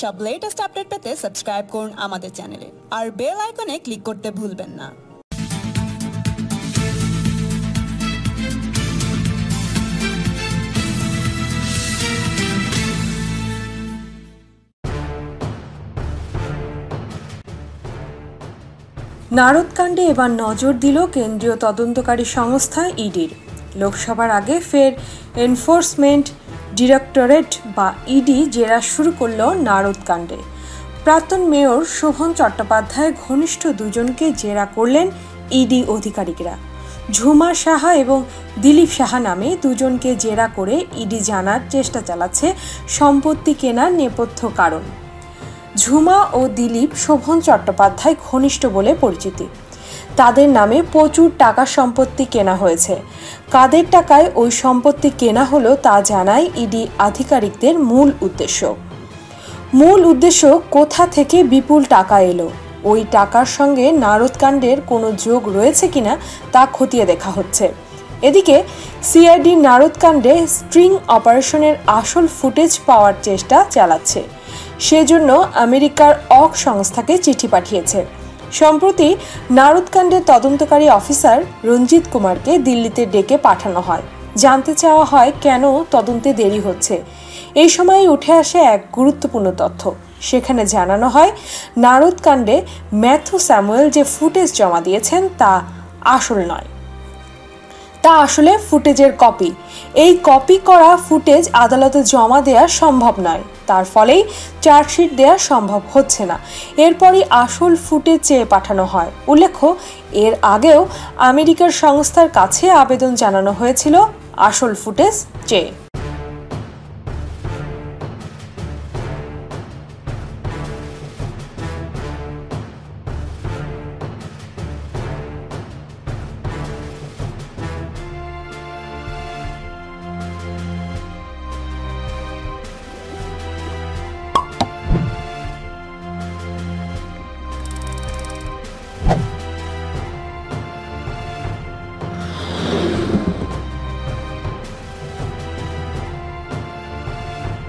সব latest update পেতে subscribe করুন আমাদের চ্যানেলে আর বেল আইকনে ক্লিক করতে ভুলবেন না। নারদকাণ্ডে এবার নজর দিল কেন্দ্রীয় তদন্তকারী সংস্থা ইডির। লোকসভার আগে ফের এনফোর্সমেন্ট ডিরেক্টরেট বা ইডি জেরা শুরু করল নারদকাণ্ডে প্রাক্তন মেয়র শোভন চট্টোপাধ্যায় ঘনিষ্ঠ দুজনকে জেরা করলেন ইডি অধিকারিকরা। ঝুমা সাহা এবং দিলীপ সাহা নামে দুজনকে জেরা করে ইডি জানার চেষ্টা চালাচ্ছে সম্পত্তি কেনার নেপথ্য কারণ। ঝুমা ও দিলীপ শোভন চট্টোপাধ্যায় ঘনিষ্ঠ বলে পরিচিতি। তাদের নামে প্রচুর টাকা সম্পত্তি কেনা হয়েছে। কাদের টাকায় ওই সম্পত্তি কেনা হলো তা জানায় ইডি আধিকারিকদের মূল উদ্দেশ্য। মূল উদ্দেশ্য, কোথা থেকে বিপুল টাকা এলো? ওই টাকার সঙ্গে নারদকাণ্ডের কোনো যোগ রয়েছে কিনা তা খতিয়ে দেখা হচ্ছে। এদিকে, সিআইডি নারদকাণ্ডে স্ট্রিং অপারেশনের আসল ফুটেজ পাওয়ার চেষ্টা চালাচ্ছে। সেজন্য আমেরিকার অক সংস্থাকে চিঠি পাঠিয়েছে। সম্প্রতি নারদকাণ্ডের তদন্তকারী অফিসার রঞ্জিত কুমারকে দিল্লিতে ডেকে পাঠানো হয়। জানতে চাওয়া হয় কেন তদন্তে দেরি হচ্ছে। এই সময় উঠে আসে এক গুরুত্বপূর্ণ তথ্য। সেখানে জানানো হয়, নারদকাণ্ডে ম্যাথু স্যামুয়েল যে ফুটেজ জমা দিয়েছেন তা আসল নয়। তা আসলে ফুটেজের কপি। এই কপি করা ফুটেজ আদালতে জমা দেওয়া সম্ভব নয়। তার ফলেই চার্জশিট দেওয়া সম্ভব হচ্ছে না। এরপরই আসল ফুটেজ চেয়ে পাঠানো হয়। উল্লেখ্য, এর আগেও আমেরিকার সংস্থার কাছে আবেদন জানানো হয়েছিল আসল ফুটেজ চেয়ে।